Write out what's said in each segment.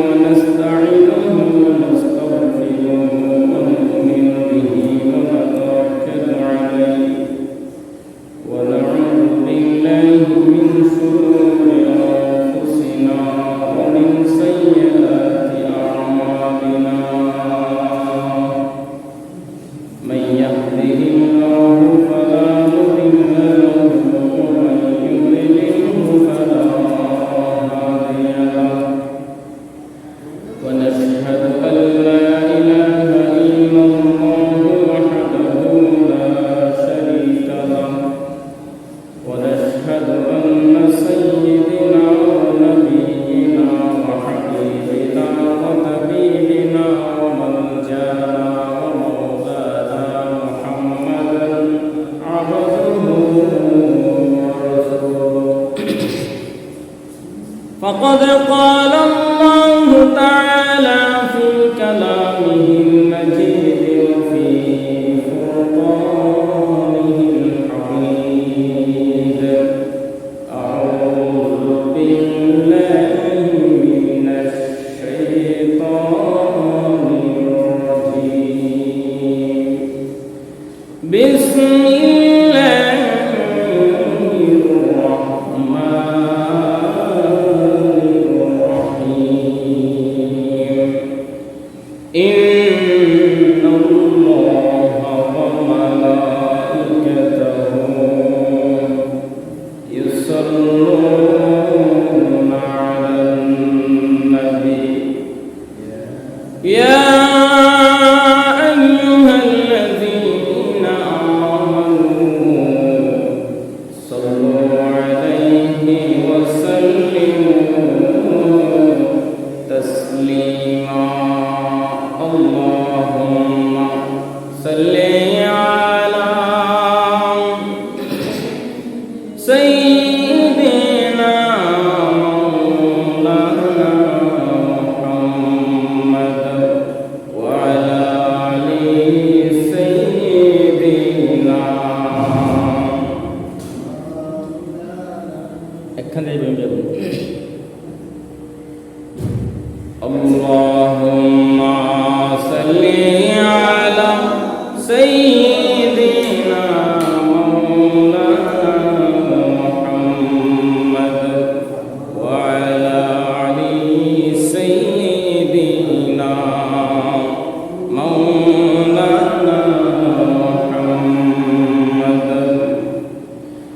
ونستعينه وقد قال اللهم صل على سيدنا مولانا محمد وعلى علي سيدنا مولانا محمد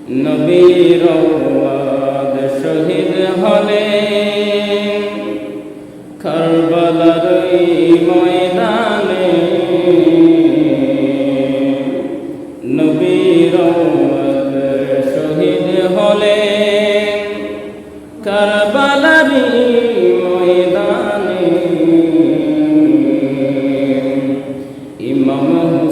نبي رواد شهد هلين إمامه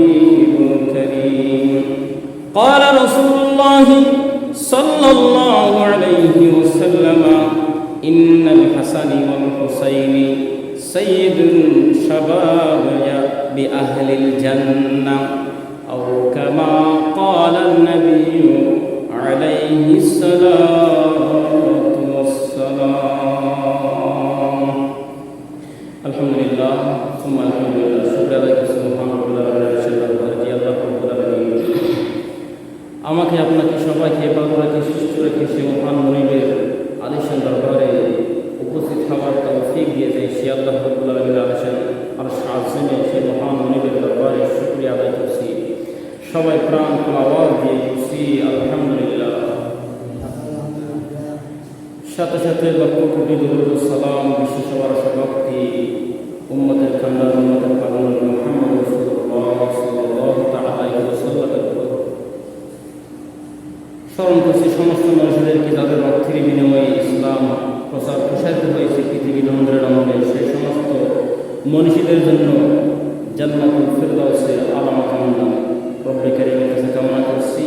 نبي كريم. قال رسول الله صلى الله عليه وسلم إن الحسن والحسين سيد شباب بأهل الجنة أو كما قال النبي عليه الصلاة والسلام. الحمد لله ثم الحمد আমাকে আপনাকে সবাইকে বাংলাকে সুস্থ রেখে সে মহান মনিবের আলিশান দরবারে উপস্থিত হওয়ার তৌফিক দিয়েছে সে আল্লাহ রব্বুল আলমীর আলিশান আর শাহসিনে সে মহান মনিবের দরবারে শুক্রিয়া আদায় করছি। সবাই প্রাণ আওয়াজ দিয়ে করছি আলহামদুলিল্লাহ। সাথে সাথে লক্ষ কোটি দরুদ সালাম বিশ্ব সবার সভাপতি উম্মতের খান্ডার উম্মতের পালন, মোহাম্মদ রসুল্লাহ আলাইহি ওয়াসাল্লামের উপর স্মরণ করছি, সমস্ত মানুষদেরকে তাদের অর্থের বিনিময়ে ইসলাম প্রচার প্রসারিত হয়েছে পৃথিবী নন্দ্রের আমলে সেই সমস্ত মনীষীদের জন্য জান্নাতুল ফিরদাউসের আলামা কামনা রব্বে কাছে কামনা করছি।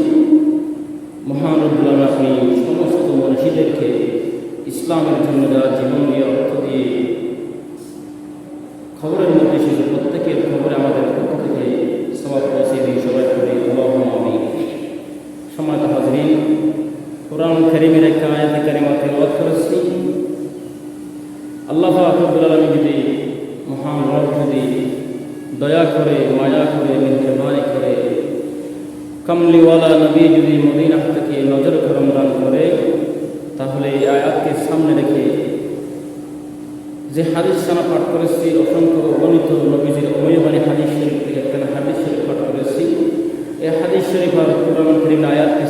মহানুদ্দুল্লাহ আপনি সমস্ত মনীষীদেরকে ইসলামের জন্য যারা জীবন দিয়ে খবরের মধ্যে এসেছে প্রত্যেকের খবরে আমাদের পক্ষ থেকে সবাব পৌঁছে দিই সবাই করে আল্লাহুম্মা আমিন সম্মানিত হাজরিন কোরআন কারিমের একটা আয়াতে কারিমা তেলাওয়াত করেছি আল্লাহ আলামিন যদি মহান রব যদি দয়া করে, মায়া করে, মেহরবানি করে, কামলিওয়ালা নবী যদি মদিনা থেকে নজর করম দান করে, তাহলে এই আয়াতকে সামনে রেখে যে হাদিস সানা পাঠ করেছি, অসংখ্য গণিত নবীজির অময়বাণী হাদিস শরীফ থেকে একখানা হাদিস শরীফ পাঠ করেছি, এই হাদিস শরীফ আর কোরআন করিম আয়াতকে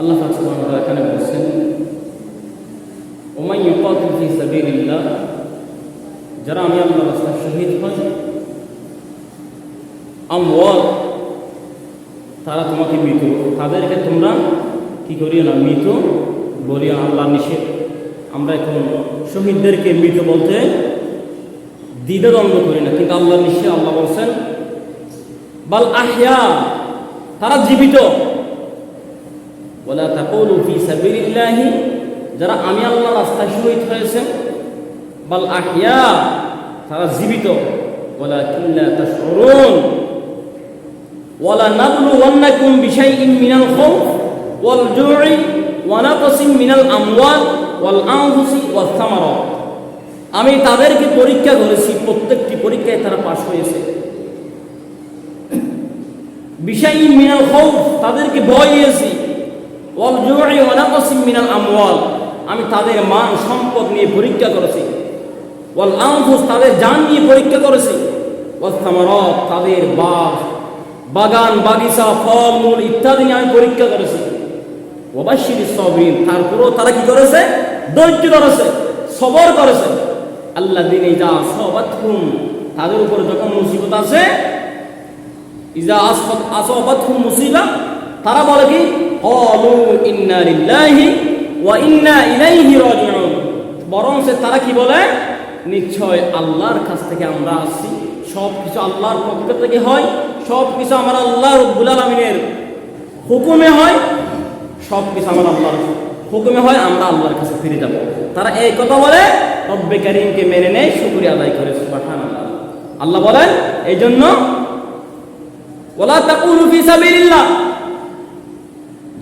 আল্লাহ এখানে বলেছেন ওমাই ইউকাতিল ফি যারা আমি আল্লাহর রাস্তায় শহীদ হয় আমওয়াত, তারা তোমাকে মৃত। তাদেরকে তোমরা কি করিও না, মৃত বলিও আল্লাহ নিষেধ। আমরা এখন শহীদদেরকে মৃত বলতে দ্বিধাদ্বন্দ্ব করি না, কিন্তু আল্লাহ নিষেধ আল্লাহ বলছেন, বাল আহিয়া তারা জীবিত। বলা তাকুলু ফি সাবিলিল্লাহি, যারা আমি আল্লাহ রাস্তায় শহীদ হয়েছে বাল আহিয়া, তারা জীবিত। বলা কিল্লা ওয়ালা বিশাইইন মিনাল খাউফ ওয়াল জু'i ওয়া মিনাল আমওয়াল ওয়াল আনফুসি ওয়াস সামারাত আমি তাদেরকে পরীক্ষা করেছি, প্রত্যেকটি পরীক্ষায় তারা পাশ হয়েছে। বিষয় মিনাল খৌফ তাদেরকে ভয় দিয়েছি ওয়াল জু'i ওয়া নাকসিম মিনাল আমওয়াল। আমি তাদের মান, সম্পদ নিয়ে পরীক্ষা করেছি। ওয়াল আনফুস, তাদের জান নিয়ে পরীক্ষা করেছি। তাদের বাগ, বাগান, বাগিচা, ফল, মূল ইত্যাদি নিয়ে আমি পরীক্ষা করেছি। ওবাশির সবরিন, তারপরেও তারা কি করেছে? ধৈর্য ধরেছে, সবর করেছে। আল্লাহ দিনে যা সবাতহুম তাদের উপর যখন মুসিবত আছে ইজা আসফাত আসবাতহুম মুসিবা, তারা বলে কি? ক্বালু ইন্না লিল্লাহি ওয়া ইন্না ইলাইহি রাজিউন বরং সে তারা কি বলে? নিশ্চয় আল্লাহর কাছ থেকে আমরা আসছি। সব কিছু আল্লাহর পক্ষ থেকে হয় সব কিছু আমার আল্লাহ রব্বুল আলমিনের হুকুমে হয় সব কিছু আমার আল্লাহর হুকুমে হয়, আমরা আল্লাহর কাছে ফিরে যাব। তারা এই কথা বলে, রব্বে কারিমকে মেনে নেয়, শুকরিয়া আদায় করে, সুবহানাল্লাহ। আল্লাহ বলেন এই জন্য ওলা তাকুলু ফি সাবিলিল্লাহ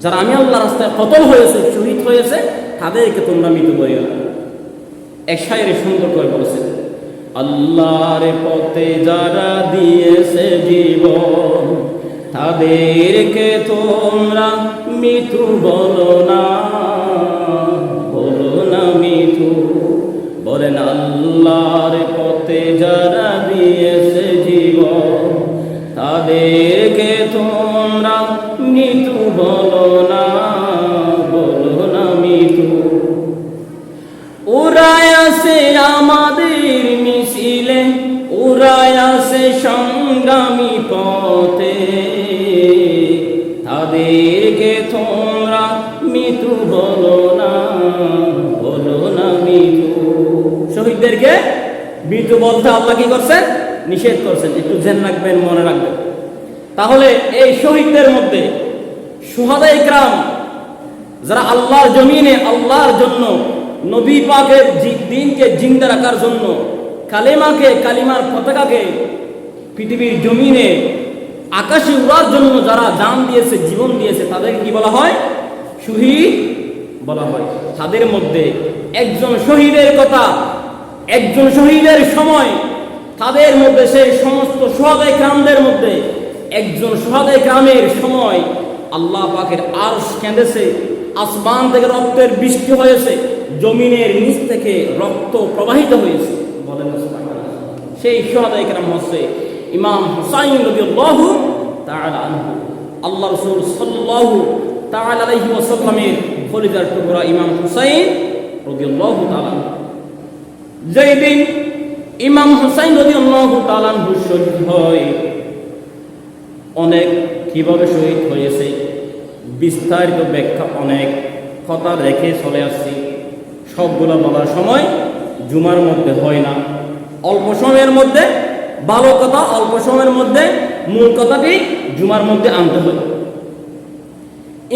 যারা আমি আল্লাহ রাস্তায় কতল হয়েছে, শহীদ হয়েছে, তাদেরকে তোমরা মৃত বলিও না। এক শায়ের সুন্দর করে বলেছে, আল্লাহর পথে যারা দিয়েছে জীবন, তাদেরকে তোমরা মৃত্যু বলো না বলো না মৃত্যু। বলেন, আল্লাহর পথে যারা দিয়েছে জীবন, তাদেরকে তোমরা বলো না বলো না মিতু আমাদের মিছিলে সংগ্রামী পথে। তাদেরকে তোমরা মিতু বলো না বলো না মিতু শহীদদেরকে মৃত্যু বলতে আল্লাহ কি করছেন? নিষেধ করছেন। একটু জেন রাখবেন, মনে রাখবেন। তাহলে এই শহীদদের মধ্যে সুহাদা ইকরাম, যারা আল্লাহর জমিনে, আল্লাহর জন্য নবী পাকের দিনকে জিন্দা রাখার জন্য কালেমাকে, কালিমার পতাকাকে পৃথিবীর জমিনে আকাশে উড়ার জন্য যারা জান দিয়েছে, জীবন দিয়েছে, তাদেরকে কি বলা হয়? শহীদ বলা হয়। তাদের মধ্যে একজন শহীদের কথা, একজন শহীদের সময়, তাদের মধ্যে সেই সমস্ত সোহাদাই গ্রামদের মধ্যে একজন সোহাদাই গ্রামের সময় আল্লাহ পাকের আরশ কেঁদেছে, আসমান থেকে রক্তের বৃষ্টি হয়েছে, জমিনের নিচ থেকে রক্ত প্রবাহিত হয়েছে। বলেন সেই হচ্ছে ইমাম হুসাইন আল্লাহ রাসূল সাল্লাল্লাহু তাআলা আলাইহি ওয়াসাল্লামের খলিজার টুকরা ইমাম হুসাইন যেই দিন ইমাম হুসাইন রাদিয়াল্লাহু তাআলা আনহু শহীদ হয়, অনেক কীভাবে শহীদ হয়েছে? বিস্তারিত ব্যাখ্যা অনেক কথা রেখে চলে আসছি। সবগুলো বলার সময় জুমার মধ্যে হয় না। অল্প সময়ের মধ্যে, ভালো কথা অল্প সময়ের মধ্যে, মূল কথাটি জুমার মধ্যে আনতে হয়।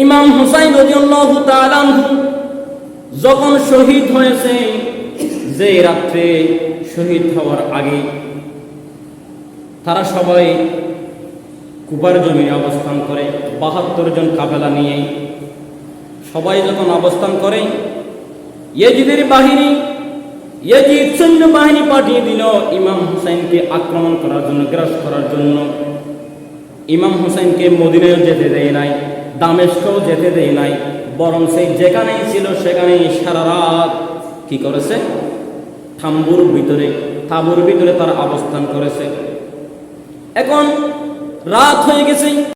ইমাম হুসাইন যখন শহীদ হয়েছে, যে রাত্রে শহীদ হওয়ার আগে তারা সবাই কুপার জমিনে অবস্থান করে, বাহাত্তর জন কাবেলা নিয়ে সবাই যখন অবস্থান করে, ইয়েজিদের বাহিনী, ইয়েজিদ সৈন্য বাহিনী পাঠিয়ে দিল ইমাম হুসাইনকে আক্রমণ করার জন্য গ্রাস করার জন্য। ইমাম হুসাইনকে মদিনায় যেতে দেয় নাই, দামেস্কও যেতে দেয় নাই, বরং সেই যেখানেই ছিল সেখানেই সারা রাত কি করেছে? থাম্বুর ভিতরে তাঁবুর ভিতরে তারা অবস্থান করেছে। এখন রাত হয়ে গেছে।